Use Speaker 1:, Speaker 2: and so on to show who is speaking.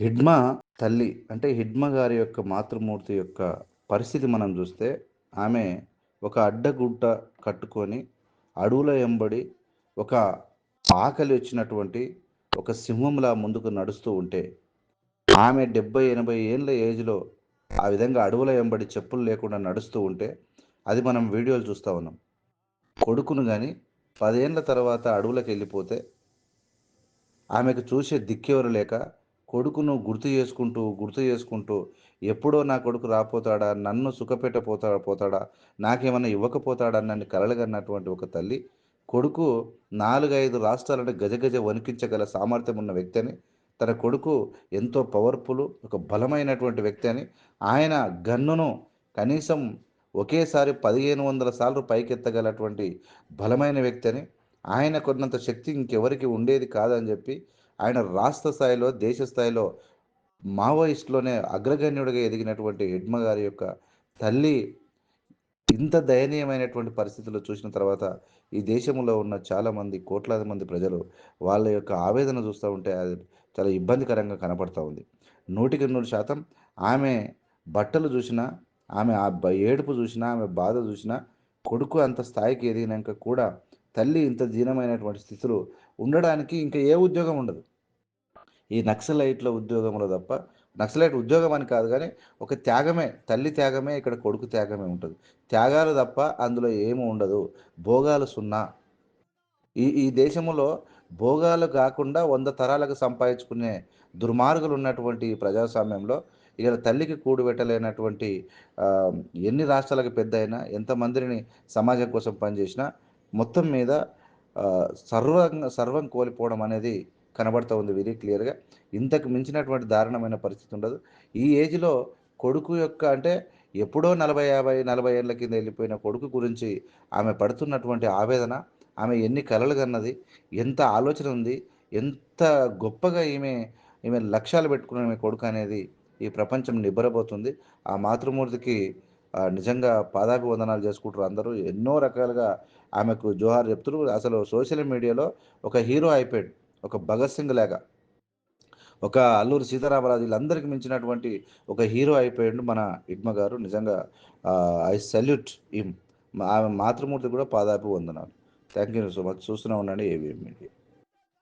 Speaker 1: హిడ్మ తల్లి అంటే హిడ్మ గారి యొక్క మాతృమూర్తి యొక్క పరిస్థితి మనం చూస్తే ఆమె ఒక అడ్డగుడ్డ కట్టుకొని అడవుల ఎంబడి ఒక ఆకలి వచ్చినటువంటి ఒక సింహంలా ముందుకు నడుస్తూ ఉంటే ఆమె డెబ్బై ఎనభై ఏళ్ళ ఏజ్లో ఆ విధంగా అడవుల ఎంబడి చెప్పులు లేకుండా నడుస్తూ ఉంటే అది మనం వీడియోలు చూస్తూ ఉన్నాం. కొడుకును కానీ పదేళ్ళ తర్వాత అడవులకు వెళ్ళిపోతే ఆమెకు చూసే దిక్కెవరు లేక కొడుకును గుర్తు చేసుకుంటూ గుర్తు చేసుకుంటూ ఎప్పుడో నా కొడుకు రాపోతాడా నన్ను సుఖపెట్ట పోతా పోతాడా నాకేమన్నా ఇవ్వకపోతాడా నన్ను కలలుగన్నటువంటి ఒక తల్లి కొడుకు నాలుగైదు రాష్ట్రాలను గజగజ వణికించగల సామర్థ్యం ఉన్న వ్యక్తి అని తన కొడుకు ఎంతో పవర్ఫుల్ ఒక బలమైనటువంటి వ్యక్తి అని ఆయన గన్నును కనీసం ఒకేసారి పదిహేను వందల సార్లు పైకెత్తగలటువంటి బలమైన వ్యక్తి అని ఆయన కొన్నంత శక్తి ఇంకెవరికి ఉండేది కాదని చెప్పి ఆయన రాష్ట్ర స్థాయిలో దేశ స్థాయిలో మావోయిస్టులోనే అగ్రగణ్యుడిగా ఎదిగినటువంటి ఎడ్మ గారి యొక్క తల్లి ఇంత దయనీయమైనటువంటి పరిస్థితులు చూసిన తర్వాత ఈ దేశంలో ఉన్న చాలామంది కోట్లాది మంది ప్రజలు వాళ్ళ యొక్క ఆవేదన చూస్తూ ఉంటే అది చాలా ఇబ్బందికరంగా కనపడుతూ ఉంది. నూటికి నూరు శాతం ఆమె బట్టలు చూసినా ఆమె ఆ ఏడుపు చూసినా ఆమె బాధ చూసినా కొడుకు అంత స్థాయికి ఎదిగినాక కూడా తల్లి ఇంత దీనమైనటువంటి స్థితిలో ఉండడానికి ఇంకా ఏ ఉద్యోగం ఉండదు. ఈ నక్సలైట్ల ఉద్యోగంలో తప్ప నక్సలైట్ ఉద్యోగం అని కాదు కానీ ఒక త్యాగమే తల్లి త్యాగమే ఇక్కడ కొడుకు త్యాగమే ఉంటుంది. త్యాగాలు తప్ప అందులో ఏమి ఉండదు. భోగాలు సున్నా. ఈ ఈ దేశంలో భోగాలు కాకుండా వంద తరాలకు సంపాదించుకునే దుర్మార్గులు ఉన్నటువంటి ప్రజాస్వామ్యంలో ఇక్కడ తల్లికి కూడు పెట్టలేనటువంటి ఎన్ని రాష్ట్రాలకు పెద్ద అయినా ఎంతమందిని సమాజం కోసం పనిచేసినా మొత్తం మీద సర్వం సర్వం కోల్పోవడం అనేది కనబడుతూ ఉంది వెరీ క్లియర్గా. ఇంతకు మించినటువంటి దారుణమైన పరిస్థితి ఉండదు. ఈ ఏజ్లో కొడుకు యొక్క అంటే ఎప్పుడో నలభై యాభై నలభై ఏళ్ళ కింద వెళ్ళిపోయిన కొడుకు గురించి ఆమె పడుతున్నటువంటి ఆవేదన ఆమె ఎన్ని కలలు కన్నది ఎంత ఆలోచన ఉంది ఎంత గొప్పగా ఈమె ఈమె లక్ష్యాలు పెట్టుకున్న కొడుకు అనేది ఈ ప్రపంచం నిబ్బరబోతుంది. ఆ మాతృమూర్తికి నిజంగా పాదాభివందనాలు చేసుకుంటారు అందరూ. ఎన్నో రకాలుగా ఆమెకు జోహార్ చెప్తారు అసలు సోషల్ మీడియాలో ఒక హీరో అయిపోయాడు. ఒక భగత్ సింగ్ లాగా. ఒక అల్లూరి సీతారామరాజు వీళ్ళందరికీ మించినటువంటి ఒక హీరో అయిపోయాడు మన ఇడ్మ గారు. నిజంగా ఐ సల్యూట్ ఇమ్ ఆమె మాతృమూర్తి కూడా పాదాపి వందనాలు థ్యాంక్ యూ సో మచ్. చూస్తూనే ఉండండి ఏవిఎం మీడియా